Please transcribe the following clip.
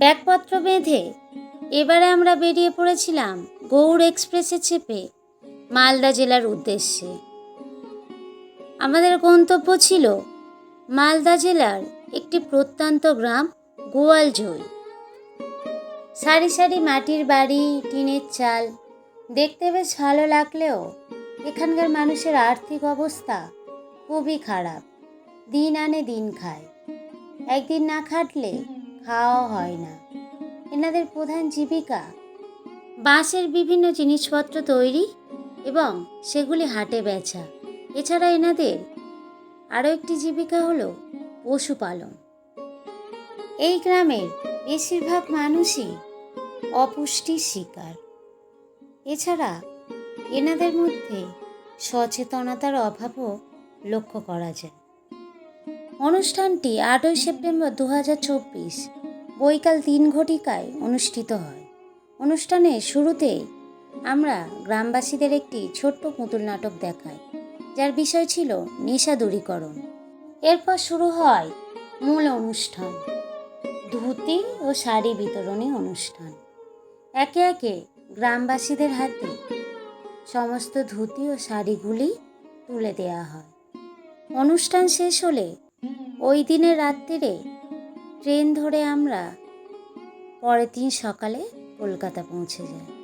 ব্যাগপত্র বেঁধে এবারে আমরা বেরিয়ে পড়েছিলাম গৌড় এক্সপ্রেসে চেপে মালদা জেলার উদ্দেশ্যে। আমাদের গন্তব্য ছিল মালদা জেলার একটি প্রত্যন্ত গ্রাম গোয়ালজোই সারি সারি মাটির বাড়ি, টিনের চাল, দেখতে বেশ ভালো লাগলেও এখানকার মানুষের আর্থিক অবস্থা খুবই খারাপ, দিন আনে দিন খায়। একদিন না খাটলে খাওয়া হয় না। এনাদের প্রধান জীবিকা। বাঁশের বিভিন্ন জিনিসপত্র তৈরি এবং সেগুলি হাটে বেচা। এছাড়া এনাদের আরও একটি জীবিকা হলো পশুপালন। এই গ্রামের বেশিরভাগ মানুষই অপুষ্টির শিকার। এছাড়া এনাদের মধ্যে সচেতনতার অভাবও লক্ষ্য করা যায়। অনুষ্ঠানটি আটই সেপ্টেম্বর দু হাজার চব্বিশ, বৈকাল তিন ঘটিকায় অনুষ্ঠিত হয়। অনুষ্ঠানের শুরুতেই আমরা গ্রামবাসীদের একটি ছোট্ট পুতুল নাটক দেখাই, যার বিষয় ছিল নেশা দূরীকরণ। এরপর শুরু হয় মূল অনুষ্ঠান, ধুতি ও শাড়ি বিতরণী অনুষ্ঠান। একে একে গ্রামবাসীদের হাতে সমস্ত ধুতি ও শাড়িগুলি তুলে দেওয়া হয়। অনুষ্ঠান শেষ হলে ওই দিনের রাত্রিরে ট্রেন ধরে আমরা পরের দিন সকালে কলকাতা পৌঁছে যাই।